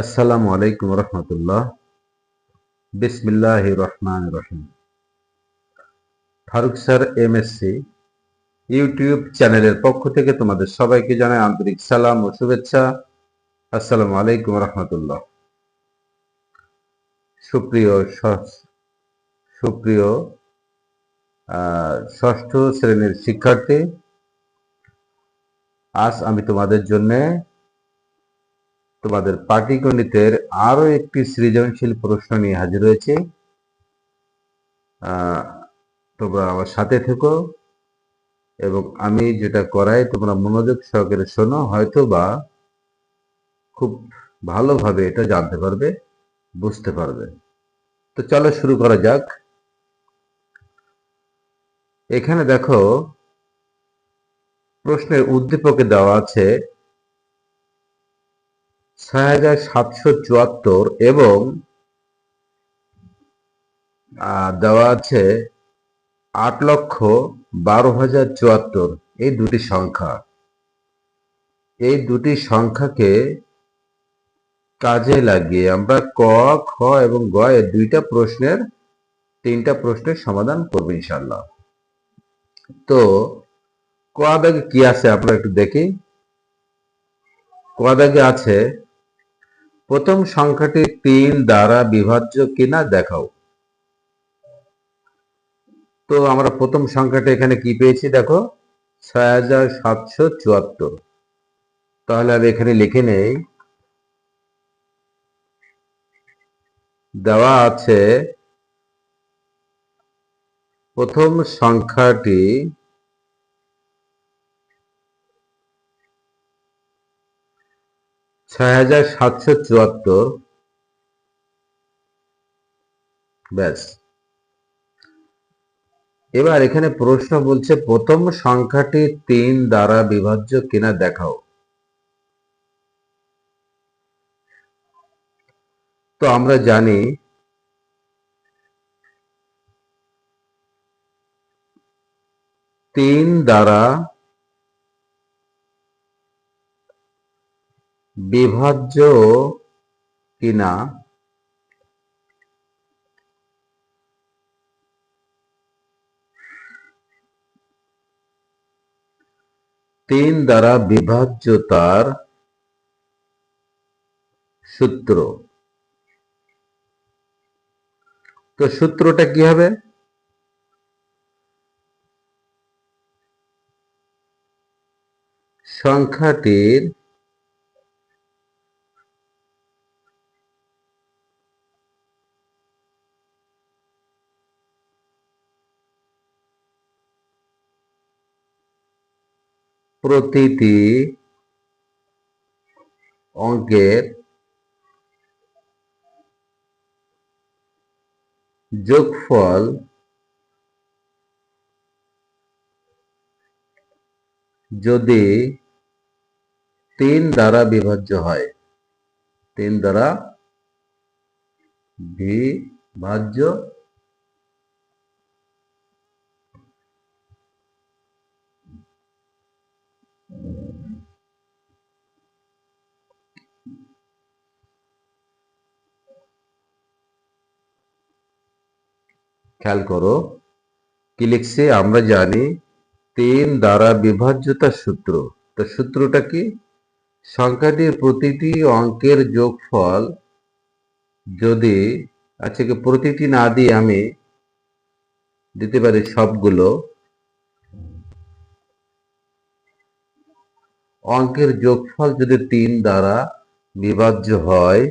আসসালামু আলাইকুম রহমতুল্লাহ। বিসমিল্লাহ রহমান রহিম। ফারুক স্যার এমএসসি ইউটিউব চ্যানেলের পক্ষ থেকে তোমাদের সবাইকে জানাই আন্তরিক সালাম ও শুভেচ্ছা। আসসালামু আলাইকুম রহমতুল্লাহ। সুপ্রিয় সুপ্রিয় ষষ্ঠ শ্রেণির শিক্ষার্থী, আজ আমি তোমাদের জন্যে তোমাদের পাটিগণিতের আরও একটি সৃজনশীল প্রশ্ন নিয়ে হাজির হয়েছে। তোমরা আমার সাথে থেকো এবং আমি যেটা করাই, তোমরা মনোযোগ সহকারে শোনো হয়তো বা খুব ভালোভাবে এটা জানতে পারবে, বুঝতে পারবে। তো চলো শুরু করা যাক। এখানে দেখো, প্রশ্নের উদ্দীপকে দেওয়া আছে ছয় হাজার সাতশো চুয়াত্তর এবং দেওয়া আছে আট লক্ষ বারো হাজার চুয়াত্তর। এই দুটি সংখ্যা। এই দুটি সংখ্যাকে কাজে লাগিয়ে আমরা ক, খ এবং গ এর দুইটা প্রশ্নের, তিনটা প্রশ্নের সমাধান করব ইনশাল্লাহ তো, ক দাগে কি আছে আমরা একটু দেখি। ক দাগে আছে প্রথম সংখ্যাটি তিন দ্বারা বিভাজ্য কিনা দেখাও। তো আমরা প্রথম সংখ্যাটা এখানে কি পেয়েছি দেখো? ছয় হাজার সাতশো চুয়াত্তর। তাহলে আমি এখানে লিখে নেই। দেওয়া আছে, প্রথম সংখ্যাটি হাজার ব্যাস। এবার এখানে প্রশ্ন বলছে, প্রথম সংখ্যাটি তিন দ্বারা বিভাজ্য কিনা দেখাও। তো আমরা জানি, তিন দ্বারা বিভাজ্য কিনা? তিন দ্বারা বিভাজ্যতার সূত্র। তো সূত্রটা কি হবে? সংখ্যাটির প্রতিটি অঙ্কের যোগফল যদি তিন দ্বারা বিভাজ্য হয় তিন দ্বারা বিভাজ্য খেয়াল করো, কি আমরা জানি তিন দ্বারা বিভাজ্যতার সূত্র। তো সূত্রটা কি? সংখ্যাটির প্রতিটি অঙ্কের যোগফল যদি আচ্ছা কি প্রতিটি না দিয়ে আমি দিতে পারি সবগুলো অঙ্কের যোগফল যদি তিন দ্বারা বিভাজ্য হয়,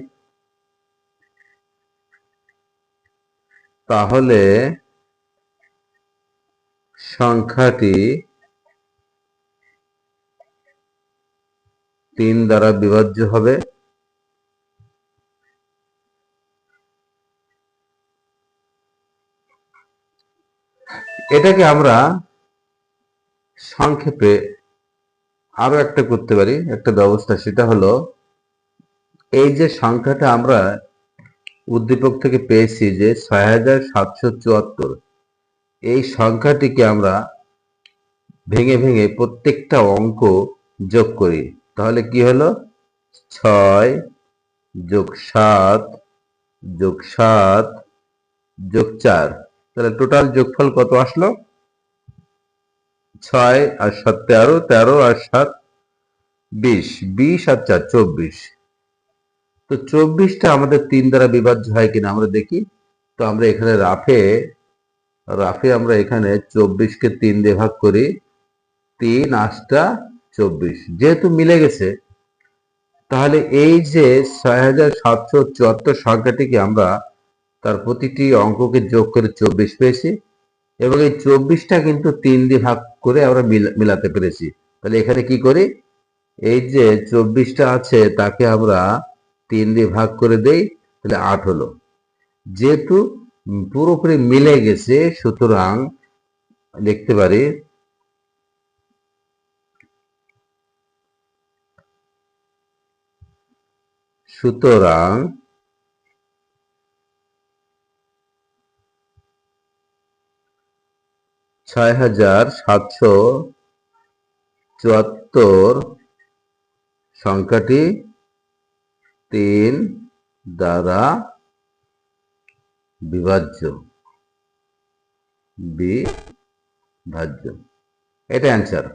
তাহলে সংখ্যাটি তিন দ্বারা বিভাজ্য হবে। এটাকে আমরা সংক্ষেপে আরও একটা করতে পারি, একটা ব্যবস্থা, সেটা হলো এই যে সংখ্যাটা আমরা উদ্দীপক থেকে পেয়েছি যে ছয় হাজার সাতশো চুয়াত্তর, এই সংখ্যাটিকে আমরা ভেঙে ভেঙে প্রত্যেকটা অঙ্ক যোগ করি। তাহলে কি হলো? ছয় যোগ সাত যোগ সাত যোগ চার। তাহলে টোটাল যোগফল কত আসলো? ছয় আর সাত তেরো তেরো আর সাত বিশ। বিশ আর চার, চব্বিশ। তো চব্বিশটা আমাদের তিন দ্বারা বিভাজ্য হয় কিনা আমরা দেখি। তো আমরা এখানে রাফে রাফে আমরা এখানে চব্বিশকে তিন দিয়ে ভাগ করি। তিন, আটটা, চব্বিশ। যেহেতু মিলে গেছে, তাহলে এই যে ছয় হাজার সাতশো চুয়াত্তর সংখ্যাটিকে আমরা তার প্রতিটি অঙ্ককে যোগ করে চব্বিশ পেয়েছি। এবং এই চব্বিশটা কিন্তু তিন দিয়ে ভাগ করে আমরা মিলাতে পেরেছি। তাহলে এখানে কি করি? এই যে চব্বিশটা আছে, তাকে আমরা তিন দিয়ে ভাগ করে দেই, তাহলে আট হলো। যেহেতু পুরোপুরি মিলে গেছে, সুতরাং দেখতে পারি, সুতরাং ছয় হাজার সাতশো চুয়াত্তর। সংখ্যাটি তিন দ্বারা বিভাজ্য। বিভাজ্য। এটা অ্যান্সার।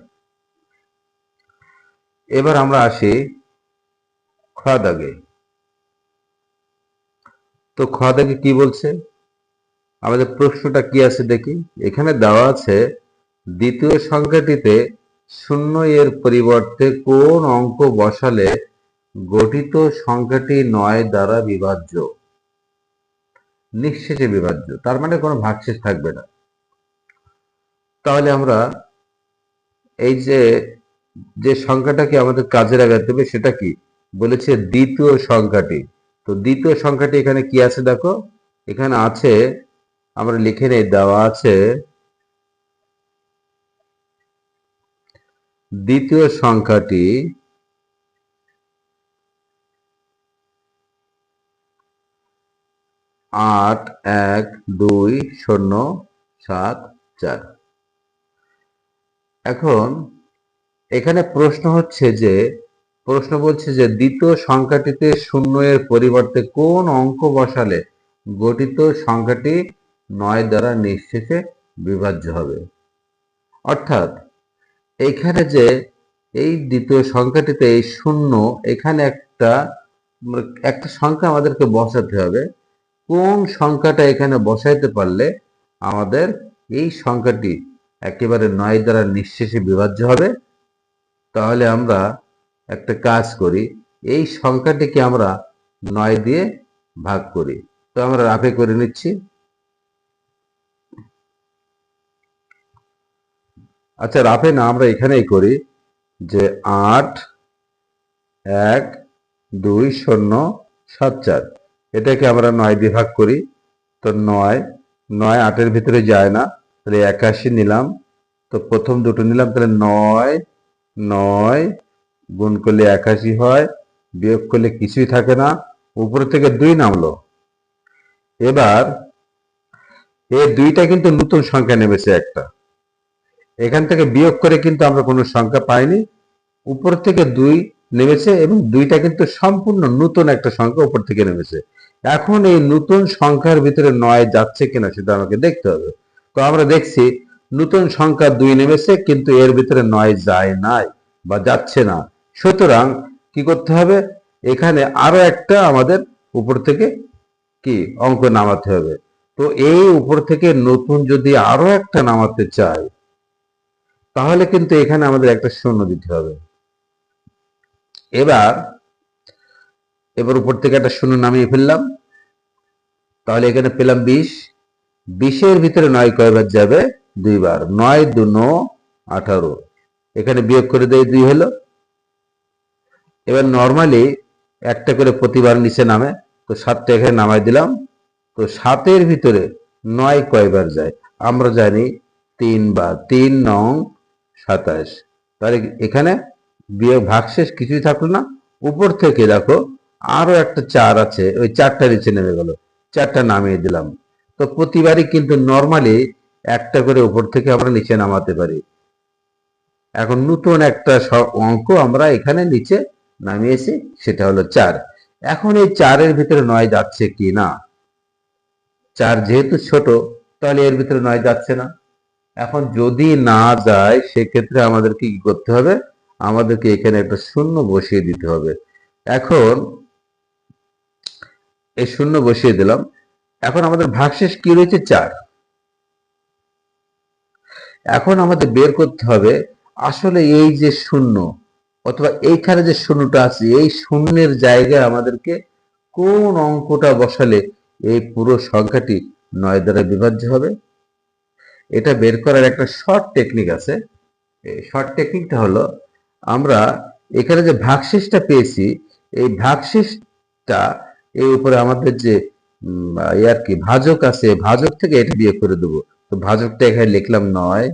এবার আমরা আসি খ দাগে তো খ দাগে কি বলছে? আমাদের প্রশ্নটা কি আছে দেখি? এখানে দেওয়া আছে, দ্বিতীয় সংখ্যাটিতে শূন্য এর পরিবর্তে কোন অঙ্ক বসালে গঠিত সংখ্যাটি নয় দ্বারা বিভাজ্য? নিঃশেষে বিভাজ্য, তার মানে কোনো ভাগশেষ থাকবে না। তাহলে আমরা এই যে যে সংখ্যাটাকে আমাদের কাজে লাগাতে হবে সেটা কি? বলেছে দ্বিতীয় সংখ্যাটি। তো দ্বিতীয় সংখ্যাটি এখানে কি আছে দেখো? এখানে আছে আমরা লিখে নেই, দেওয়া আছে। দ্বিতীয় সংখ্যাটি আট, এক, দুই, শূন্য, সাত, চার। এখন এখানে প্রশ্ন হচ্ছে যে, প্রশ্ন বলছে যে দ্বিতীয় সংখ্যাটিতে শূন্য এর পরিবর্তে কোন অঙ্ক বসালে গঠিত সংখ্যাটি নয় দ্বারা নিঃশেষে বিভাজ্য হবে। অর্থাৎ এইখানে যে এই দ্বিতীয় সংখ্যাটিতে এই শূন্য, এখানে একটা একটা সংখ্যা আমাদেরকে বসাতে হবে। কোন সংখ্যাটা এখানে বসাইতে পারলে আমাদের এই সংখ্যাটি একেবারে নয় দ্বারা নিঃশেষে বিভাজ্য হবে? তাহলে আমরা একটা কাজ করি, এই সংখ্যাটিকে আমরা নয় দিয়ে ভাগ করি। তো আমরা রাফে করে নিচ্ছি। আচ্ছা রাফে না আমরা এখানেই করি যে আট, এক, দুই, শূন্য, সাত, চার। এটাকে আমরা নয় দিয়ে ভাগ করি। তো নয় নয় আটের ভিতরে যায় না। তাহলে একাশি নিলাম। তো প্রথম দুটো নিলাম, তাহলে নয় নয় গুণ করলে একাশি হয়। বিয়োগ করলে কিছুই থাকে না। উপর থেকে দুই নামলো। এবার, এই দুইটা কিন্তু নতুন সংখ্যা নেমেছে একটা। এখান থেকে বিয়োগ করে কিন্তু আমরা কোনো সংখ্যা পাইনি। উপর থেকে দুই নেমেছে এবং দুইটা কিন্তু সম্পূর্ণ নতুন একটা সংখ্যা উপর থেকে নেমেছে। এখন এই নতুন সংখ্যার ভিতরে নয় যাচ্ছে কিনা সেটা আমাকে দেখতে হবে। তো আমরা দেখছি নতুন সংখ্যা দুই নেমেছে কিন্তু এর ভিতরে নয় যায় নাই বা যাচ্ছে না। সুতরাং কি করতে হবে? এখানে আরও একটা আমাদের উপর থেকে কি অঙ্ক নামাতে হবে। তো এই উপর থেকে নতুন যদি আরও একটা নামাতে চাই তাহলে কিন্তু এখানে আমাদের একটা শূন্য দিতে হবে। এবার এবার উপর থেকে একটা শূন্য নামিয়ে ফেললাম। তাহলে এখানে পেলাম বিশ। বিশের ভিতরে নয় কয়বার যাবে? দুইবার। নয় দু আঠারো। এখানে বিয়োগ করে দেয় দুই হলো। এবার নর্মালি একটা করে প্রতিবার নিচে নামে। তো সাতটা এখানে নামাই দিলাম। তো সাতের ভিতরে নয় কয়বার যায়? আমরা জানি তিন বার তিন নং সাতাশ। তাহলে এখানে বিয়োগ ভাগশেষ কিছুই থাকল না। উপর থেকে দেখো আরও একটা চার আছে, ওই চারটা নিচে নেমে গেল, চারটা নামিয়ে দিলাম। তো প্রতিবারই কিন্তু নর্মালি একটা করে উপর থেকে আমরা নিচে নামাতে পারি। এখন নতুন একটা অঙ্ক আমরা এখানে নিচে নামিয়েছি, সেটা হলো চার। এখন এই চারের ভিতরে নয় যাচ্ছে কি না? চার যেহেতু ছোট, তাহলে এর ভিতরে নয় যাচ্ছে না। এখন যদি না যায় সেক্ষেত্রে আমাদেরকে কি করতে হবে? আমাদেরকে এখানে একটা শূন্য বসিয়ে দিতে হবে। এখন এই শূন্য বসিয়ে দিলাম। এখন আমাদের ভাগশেষ কি রয়েছে? চার। এখন আমাদের বের করতে হবে, আসলে এই যে শূন্য, অথবা এইখানে যে শূন্যটা আছে, এই শূন্যের জায়গায় আমাদেরকে কোন অঙ্কটা বসালে এই পুরো সংখ্যাটি নয় দ্বারা বিভাজ্য হবে? এটা বের করার একটা শর্ট টেকনিক আছে। শর্ট টেকনিকটা হলো, আমরা এখানে যে ভাগশেষটা পেয়েছি, এই ভাগশেষটা এই উপরে আমাদের যে আর কি ভাজক আছে, ভাজক থেকে এটা বিয়োগ করে দেবো। তো ভাজকটা এখানে লিখলাম নয়।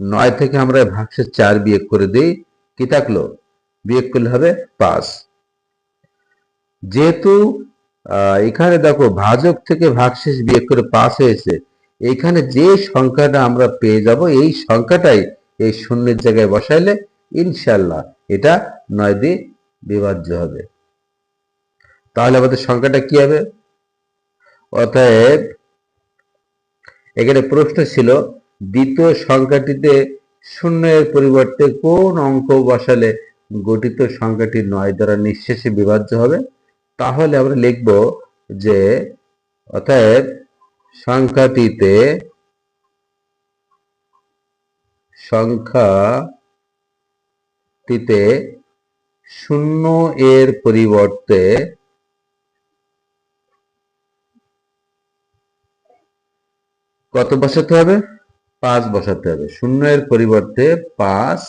নয় থেকে আমরা ভাগশেষ চার বিয়োগ করে দিই। কি থাকল? বিয়োগ করলে হবে পাঁচ। যেহেতু এখানে দেখো ভাজক থেকে ভাগশেষ বিয়োগ করে পাঁচ হয়েছে এখানে যে সংখ্যাটা আমরা পেয়ে যাব, এই সংখ্যাটাই এই শূন্যের জায়গায় বসাইলে ইনশাল্লাহ এটা নয় দিয়ে বিভাজ্য হবে। তাহলে আমাদের সংখ্যাটা কি হবে? অতএব এখানে প্রশ্ন ছিল, দ্বিতীয় সংখ্যাটিতে শূন্যের পরিবর্তে কোন অঙ্ক বসালে গঠিত সংখ্যাটি নয় দ্বারা নিঃশেষে বিভাজ্য হবে? তাহলে আমরা লিখব যে, অতএব সংখ্যাটিতে সংখ্যাটিতে শূন্য এর পরিবর্তে কত বসাতে হবে? পাঁচ বসাতে হবে। শূন্য এর পরিবর্তে পাঁচ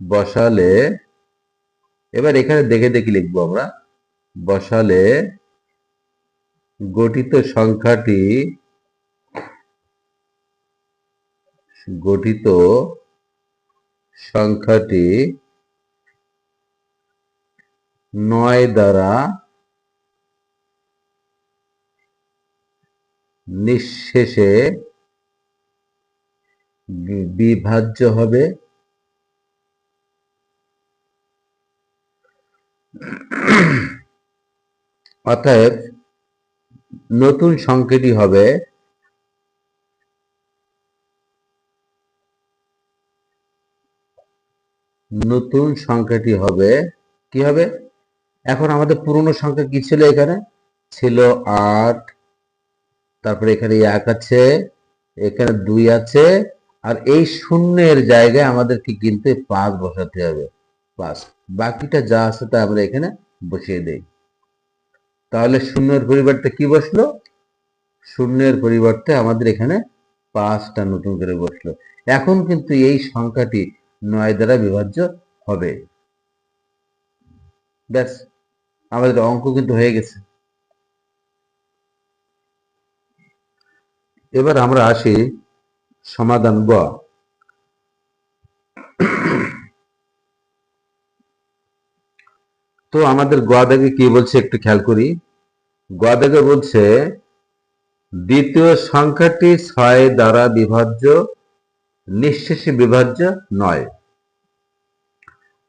বসালে, এবার এখানে দেখে দেখে লিখব আমরা, বসালে গঠিত সংখ্যাটি গঠিত সংখ্যাটি নয় দ্বারা নিঃশেষে বিভাজ্য হবে। অতএব নতুন সংখ্যাটি হবে। নতুন সংখ্যাটি হবে। কি হবে? এখন আমাদের পুরনো সংখ্যা কি ছিল এখানে? ছিল আট, তারপরে এখানে এক আছে, এখানে দুই আছে, আর এই শূন্যের জায়গায় আমাদেরকে কিন্তু পাঁচ বসাতে হবে। পাঁচ বাকিটা যা আছে তা আমরা এখানে বসিয়ে দেই। তাহলে শূন্যের পরিবর্তে কি বসল? শূন্যের পরিবর্তে আমাদের এখানে পাঁচটা নতুন করে বসল। এখন কিন্তু এই সংখ্যাটি নয় দ্বারা বিভাজ্য হবে। ব্যাস, আমাদের অঙ্ক কিন্তু হয়ে গেছে। এবার আমরা আসি সমাধান গ। তো আমাদের গ দাগে কি বলছে একটু খেয়াল করি? গ দাগে বলছে, দ্বিতীয় সংখ্যাটি ছয় দ্বারা বিভাজ্য, নিঃশেষে বিভাজ্য নয়।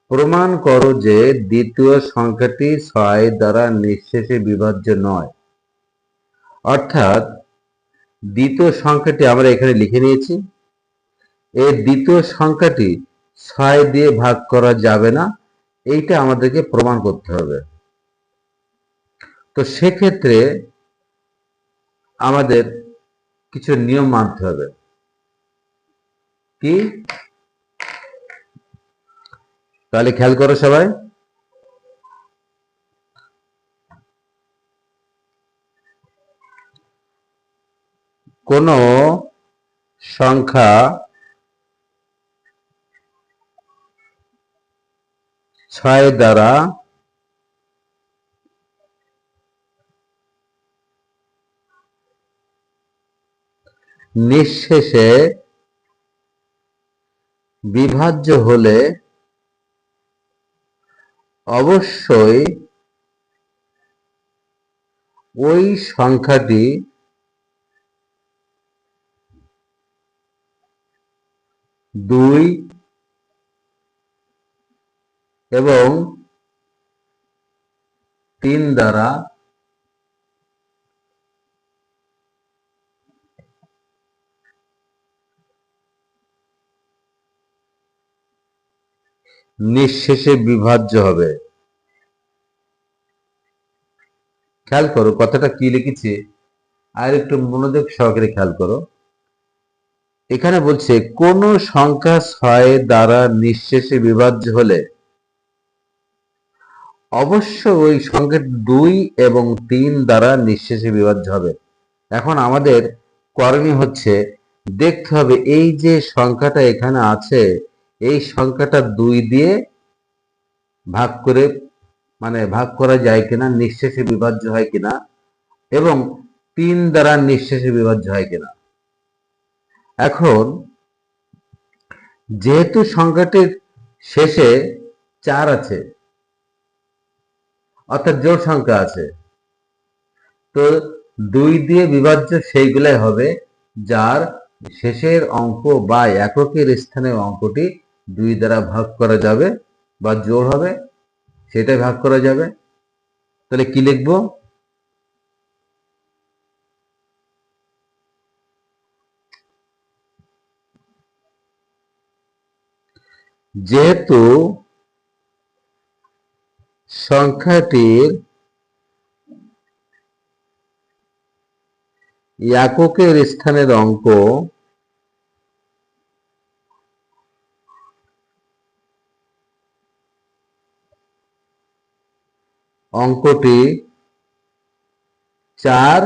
প্রমাণ করো যে দ্বিতীয় সংখ্যাটি ছয় দ্বারা নিঃশেষে বিভাজ্য নয়। অর্থাৎ, দ্বিতীয় সংখ্যাটি আমরা এখানে লিখে নিয়েছি। এই দ্বিতীয় সংখ্যাটি ছয় দিয়ে ভাগ করা যাবে না। এইটা আমাদেরকে প্রমাণ করতে হবে। তো সেক্ষেত্রে আমাদের কিছু নিয়ম মানতে হবে। কি? তাহলে খেয়াল করো সবাই। কোন সংখ্যা ছয় দ্বারা নিঃশেষে বিভাজ্য হলে অবশ্যই ওই সংখ্যাটি দুই এবং তিন দ্বারা নিঃশেষে বিভাজ্য হবে। খেয়াল করো, কথাটা কি লিখেছি? আর একটু মনোযোগ সহকারে খেয়াল করো। এখানে বলছে, কোন সংখ্যা ছয় দ্বারা নিঃশেষে বিভাজ্য হলে অবশ্য ওই সংখ্যা দুই এবং তিন দ্বারা নিঃশেষে বিভাজ্য হবে। এখন আমাদের করণীয় হচ্ছে, দেখতে হবে এই যে সংখ্যাটা এখানে আছে, এই সংখ্যাটা দুই দিয়ে ভাগ করে মানে ভাগ করা যায় কিনা, নিঃশেষে বিভাজ্য হয় কিনা, এবং তিন দ্বারা নিঃশেষে বিভাজ্য হয় কিনা। এখন, যেহেতু সংখ্যাটির শেষে চার আছে অর্থাৎ জোড় সংখ্যা আছে। তো দুই দিয়ে বিভাজ্য সেইগুলাই হবে যার শেষের অঙ্ক বা এককের স্থানের অঙ্কটি দুই দ্বারা ভাগ করা যাবে বা জোড় হবে সেটাই ভাগ করা যাবে। তাহলে কি লিখব? যেহেতু সংখ্যাটির এককের স্থানের অঙ্ক অঙ্কটি চার,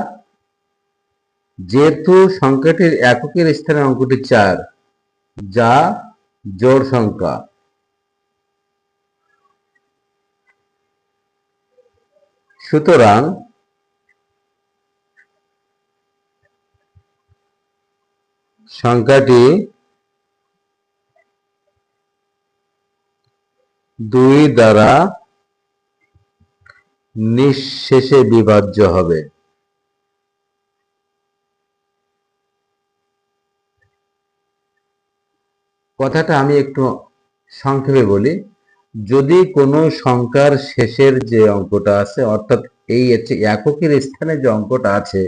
যেহেতু সংখ্যাটির এককের স্থানের অঙ্কটি চার, যা জোড় সংখ্যা। সুতরাং সংখ্যাটি দুই দ্বারা নিঃশেষে বিভাজ্য হবে। কথাটা আমি একটু সংক্ষেপে বলি। যদি কোনো সংখ্যার শেষের যে অঙ্কটা আছে, অর্থাৎ এই এককের স্থানে যে অঙ্কটা আছে,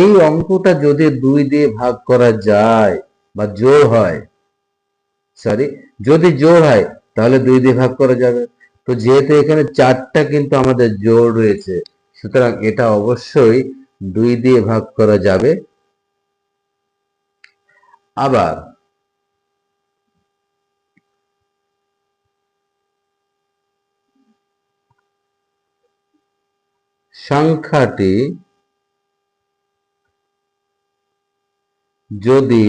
এই অঙ্কটা যদি দুই দিয়ে ভাগ করা যায় বা জোর হয় সরি যদি জোর হয়, তাহলে দুই দিয়ে ভাগ করা যাবে। তো যেহেতু এখানে চারটা কিন্তু আমাদের জোর রয়েছে, সুতরাং এটা অবশ্যই দুই দিয়ে ভাগ করা যাবে। আবার সংখ্যাটি যদি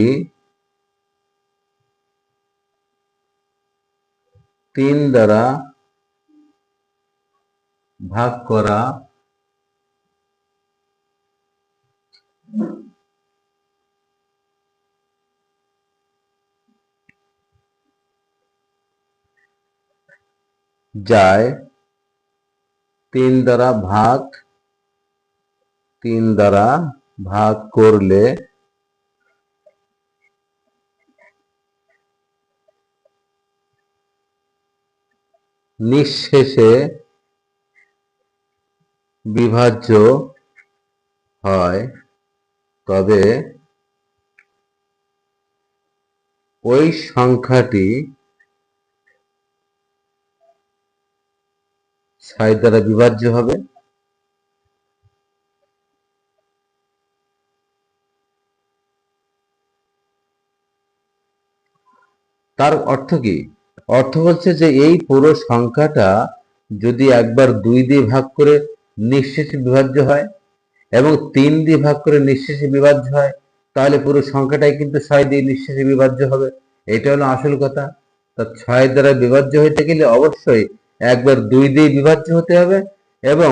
তিন দ্বারা ভাগ করা যায় তিন দ্বারা ভাগ তিন দ্বারা ভাগ করলে নিঃশেষে বিভাজ্য হয়। তবে ওই সংখ্যাটি ছয় দ্বারা বিভাজ্য হবে। তার অর্থ কি? অর্থ হচ্ছে যে এই পুরো সংখ্যাটা যদি একবার দুই দিয়ে ভাগ করে নিঃশেষে বিভাজ্য হয় এবং তিন দিয়ে ভাগ করে নিঃশেষে বিভাজ্য হয়, তাহলে পুরো সংখ্যাটাই কিন্তু ছয় দিয়ে নিঃশেষে বিভাজ্য হবে। এটা হলো আসল কথা। তা ছয় দ্বারা বিভাজ্য হইতে গেলে অবশ্যই একবার দুই দিয়ে বিভাজ্য হতে হবে এবং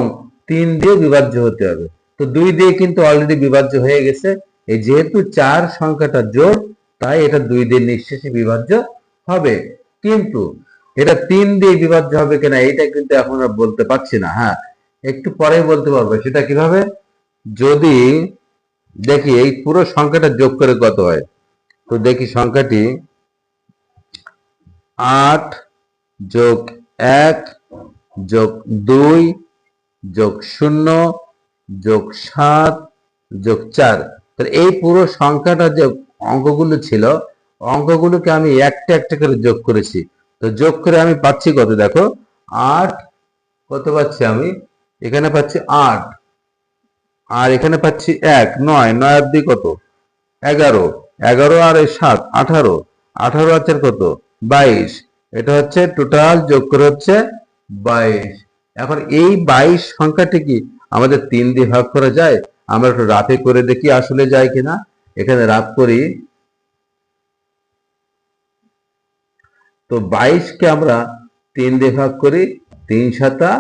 তিন দিয়ে বিভাজ্য হতে হবে। তো দুই দিয়ে কিন্তু অলরেডি বিভাজ্য হয়ে গেছে। এই যেহেতু চার সংখ্যাটা জোর তাই এটা দুই দিয়ে নিঃশেষে বিভাজ্য হবে। কিন্তু এটা তিন দিয়ে বিভাজ্য হবে কিনা এটা কিন্তু এখন আর বলতে পারছি না হ্যাঁ। একটু পরে বলতে পারব, সেটা কীভাবে? যদি দেখি এই পুরো সংখ্যাটা যোগ করে কত হয়, তো দেখি সংখ্যাটি আট যোগ এক যোগ দুই যোগ শূন্য যোগ সাত যোগ চার। এই পুরো সংখ্যাটা যে অঙ্কগুলো ছিল অঙ্কগুলোকে আমি একটা একটা করে যোগ করেছি। তো যোগ করে আমি পাচ্ছি কত? দেখো, আট, কত পাচ্ছি আমি? এখানে পাচ্ছি আট। আর এখানে পাচ্ছি এক, নয়। নয় অব্দি কত? এগারো। এগারো আর এই সাত, আঠারো। আঠারো আছে কত? বাইশ। এটা হচ্ছে টোটাল যোগ করে হচ্ছে বাইশ। এখন এই বাইশ সংখ্যাটি কি আমাদের তিন দিয়ে ভাগ করা যায়? আমরা একটু রাতে করে দেখি আসলে যায় কিনা। এখানে রাত করি। তো বাইশকে আমরা তিন দিয়ে ভাগ করি, তিন সাতা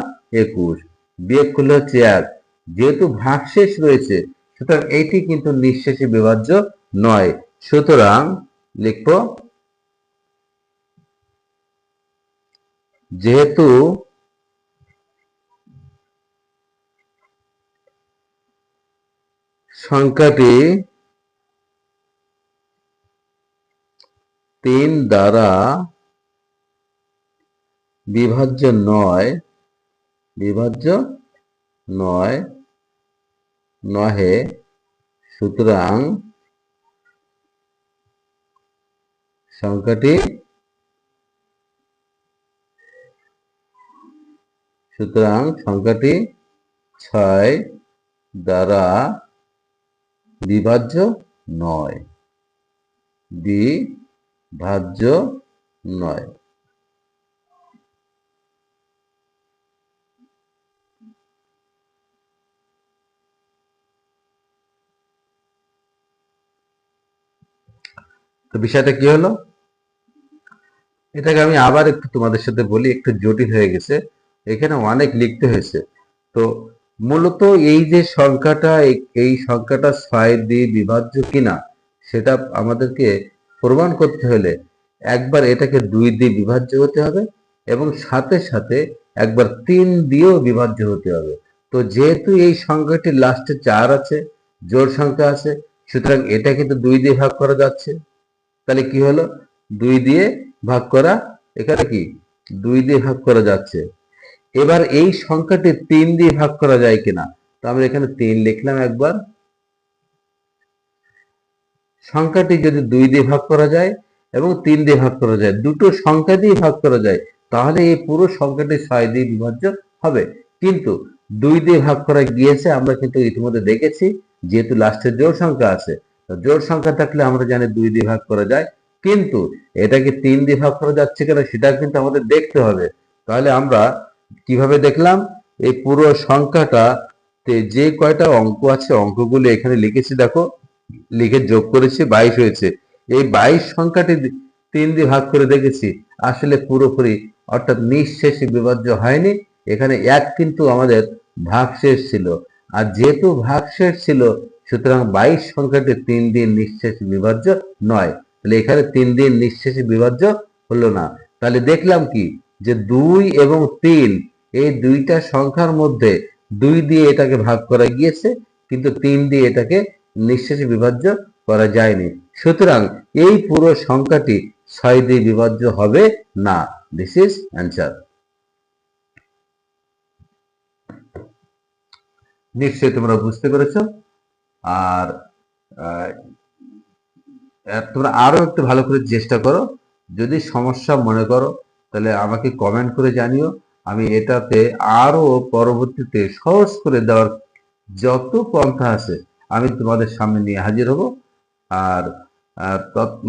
একুশ। বিয়োগ করলে হচ্ছে এক। যেহেতু ভাগশেষ রয়েছে, সুতরাং এইটি কিন্তু নিঃশেষে বিভাজ্য নয়। সুতরাং লিখব, যেহেতু সংখ্যাটি তিন দ্বারা বিভাজ্য নয় বিভাজ্য নয়, নহে, সুতরাং সংখ্যাটি সুতরাং সংখ্যাটি ছয় দ্বারা বিভাজ্য নয় বিভাজ্য নয়। তো বিষয়টা কি হলো? এটাকে আমি আবার একটু তোমাদের সাথে বলি, একটু জটিল হয়ে গেছে। এখানে অনেক লিখতে হয়েছে। তো মূলত এই যে সংখ্যাটা, এই- সংখ্যাটা ছয় দিয়ে বিভাজ্য কিনা, সেটা আমাদেরকে প্রমাণ করতে হলে একবার এটাকে দুই দিয়ে বিভাজ্য হতে হবে এবং সাথে সাথে একবার তিন দিয়েও বিভাজ্য হতে হবে। তো যেহেতু এই সংখ্যাটির লাস্টে চার আছে জোর সংখ্যা আছে, সুতরাং এটা কিন্তু দুই দিয়ে ভাগ করা যাচ্ছে। তাহলে কি হলো? দুই দিয়ে ভাগ করা এখানে কি? দুই দিয়ে ভাগ করা যাচ্ছে। এবার এই সংখ্যাটি তিন দিয়ে ভাগ করা যায় কিনা? তো আমরা এখানে তিন লিখলাম একবার। সংখ্যাটি যদি দুই দিয়ে ভাগ করা যায় এবং তিন দিয়ে ভাগ করা যায়, দুটো সংখ্যা দিয়ে ভাগ করা যায়, তাহলে এই পুরো সংখ্যাটি ছয় দিয়ে বিভাজ্য হবে। কিন্তু দুই দিয়ে ভাগ করা গিয়েছে, আমরা কিন্তু ইতিমধ্যে দেখেছি, যেহেতু লাস্টের জোড় সংখ্যা আছে। জোড় সংখ্যা থাকলে আমরা জানি দুই দিয়ে ভাগ করা যায়। কিন্তু এটাকে তিন দিয়ে ভাগ করা যাচ্ছে কিনা সেটা কিন্তু আমাদের দেখতে হবে। তাহলে আমরা কীভাবে দেখলাম? এই পুরো সংখ্যাটা যে কয়টা অঙ্ক আছে, অঙ্কগুলো এখানে লিখেছি, দেখো। লিখে যোগ করেছি, বাইশ হয়েছে। এই বাইশ সংখ্যাটি তিন দিয়ে ভাগ করে দেখেছি, আসলে পুরোপুরি অর্থাৎ নিঃশেষে বিভাজ্য হয়নি। এখানে এক কিন্তু আমাদের ভাগশেষ ছিল। আর যেহেতু ভাগশেষ ছিল সুতরাং বাইশ সংখ্যাটি তিন দিন নিঃশেষে বিভাজ্য নয়। তাহলে এখানে তিন দিন নিঃশেষে বিভাজ্য হলো না। তাহলে দেখলাম কি? যে দুই এবং তিন, এই দুইটা সংখ্যার মধ্যে দুই দিয়ে এটাকে ভাগ করা গিয়েছে, কিন্তু তিন দিয়ে এটাকে নিঃশেষে বিভাজ্য করা যায়নি। সুতরাং এই পুরো সংখ্যাটি ছয় দিয়ে বিভাজ্য হবে না। দিস ইজ অ্যান্সার নিশ্চয়ই তোমরা বুঝতে পেরেছ? আর তোমরা আরও একটু ভালো করে চেষ্টা করো। যদি সমস্যা মনে করো, তাহলে আমাকে কমেন্ট করে জানিও। আমি এটাতে আরও পরবর্তীতে সহজ করে দেওয়ার যত পন্থা আছে, আমি তোমাদের সামনে নিয়ে হাজির হব। আর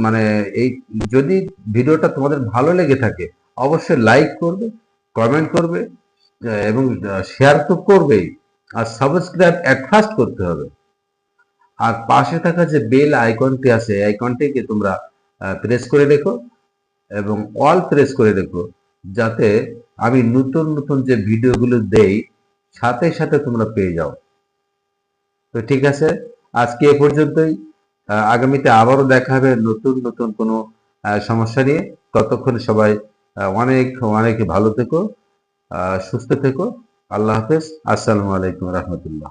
মানে এই, যদি ভিডিওটা তোমাদের ভালো লেগে থাকে, অবশ্যই লাইক করবে কমেন্ট করবে, এবং শেয়ার তো করবেই। আর সাবস্ক্রাইব অ্যাট ফার্স্ট করতে হবে। আর পাশে থাকা যে বেল আইকনটি আছে আইকনটিকে তোমরা প্রেস করে রেখো এবং অল প্রেস করে রেখো যাতে আমি নতুন নতুন যে ভিডিওগুলো দেই, সাথে সাথে তোমরা পেয়ে যাও। তো ঠিক আছে, আজকে এ পর্যন্তই। আগামীতে আবারও দেখা হবে নতুন নতুন কোনো সমস্যা নিয়ে। ততক্ষণ সবাই অনেক অনেক ভালো থেকো সুস্থ থেকো। আল্লাহ হাফেজ। আসসালামু আলাইকুম রহমতুল্লাহ।